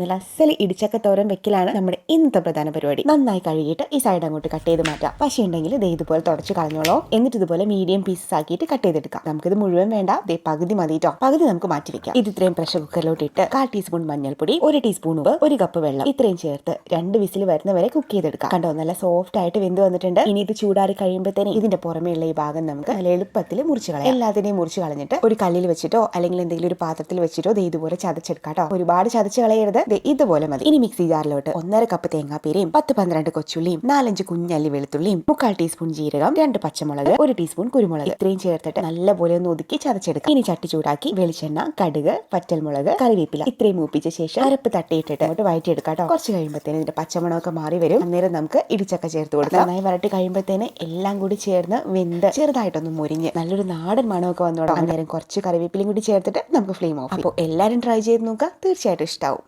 നല്ല ഇടിച്ചക്ക തോരൻ വെക്കലാണ് നമ്മുടെ ഇന്നത്തെ പ്രധാന പരിപാടി. നന്നായി കഴുകിയിട്ട് ഈ സൈഡ് അങ്ങോട്ട് കട്ട് ചെയ്ത് മാറ്റാം. പക്ഷേ ഉണ്ടെങ്കിൽ ദേ ഇതുപോലെ തുടച്ച് കളഞ്ഞോളോ. എന്നിട്ട് ഇതുപോലെ മീഡിയം പീസസ് ആക്കിയിട്ട് കട്ട് ചെയ്തെടുക്കാം. നമുക്കിത് മുഴുവൻ വേണ്ട. ദേ പകുതി മതി കേട്ടോ പകുതി നമുക്ക് മാറ്റി വെക്കാം. ഇത് ഇത്രയും പ്രഷർ കുക്കറിലോട്ട് ഇട്ട് കാൽ ടീസ്പൂൺ മഞ്ഞൾപ്പൊടി ഒരു ടീസ്പൂൺ ഉപ്പ് ഒരു കപ്പ് വെള്ളം. ഇത്രയും ചേർത്ത് രണ്ട് വിസിൽ വരുന്ന വരെ കുക്ക് ചെയ്തെടുക്കാം. കണ്ടോ നല്ല സോഫ്റ്റ് ആയിട്ട് വെന്ത് വന്നിട്ടുണ്ട്. ഇനി ഇത് ചൂടാറി കഴിയുമ്പോഴത്തേനും ഇതിന്റെ പുറമെയുള്ള ഈ ഭാഗം നമുക്ക് നല്ല എളുപ്പത്തിൽ മുറിച്ച് കളയാം. എല്ലാത്തിനെയും മുറിച്ച് കളഞ്ഞിട്ട് ഒരു കല്ലിൽ വെച്ചിട്ടോ അല്ലെങ്കിൽ എന്തെങ്കിലും ഒരു പാത്രത്തിൽ വെച്ചിട്ടോ ദേ ഇതുപോലെ ചതച്ചെടുക്കാം കേട്ടോ ഒരുപാട് ചതച്ച് കളയരുത്. ദേ ഇതുപോലെ മതി. ഇനി മിക്സി ജാറിലോട്ട് ഒന്നര കപ്പ് തേങ്ങാപ്പീരയും പത്ത് പന്ത്രണ്ട് കൊച്ചുള്ളിയും നാലഞ്ച് കുഞ്ഞല്ലി വെളുത്തുള്ളിയും മുക്കാൽ ടീസ്പൂൺ ജീരകം രണ്ട് പച്ചമുളക് ഒരു ടീസ്പൂൺ കുരുമുളക്. ഇത്രയും ചേർത്തിട്ട് നല്ലപോലെ ഒന്ന് ഒതുക്കി ചതച്ചെടുക്കുക ഇനി ചട്ടി ചൂടാക്കി വെളിച്ചെണ്ണ കടുക് പറ്റൽമുളക് കറിവേപ്പില ഇത്രയും മൂപ്പിച്ച ശേഷം അരപ്പ് തട്ടിയിട്ടിട്ട് അങ്ങോട്ട് വഴറ്റിയെടുക്കാം കുറച്ച് കഴിയുമ്പോഴത്തേന് ഇതിന്റെ പച്ചമണമൊക്കെ മാറി വരും. അന്നേരം നമുക്ക് ഇടിച്ചക്ക ചേർത്ത് കൊടുക്കാം. നന്നായി വരട്ടി കഴിയുമ്പോഴത്തേന് എല്ലാം കൂടി ചേർന്ന് വെന്ത് ചെറുതായിട്ടൊന്ന് മുരിഞ്ഞ് നല്ലൊരു നാടൻ മണമൊക്കെ വന്നോടാം അന്നേരം കുറച്ച് കറിവേപ്പിലയും കൂടി ചേർത്തിട്ട് നമുക്ക് ഫ്ലെയിം ഓഫ് അപ്പോൾ എല്ലാവരും ട്രൈ ചെയ്ത് നോക്കുക. തീർച്ചയായിട്ടും ഇഷ്ടാവും.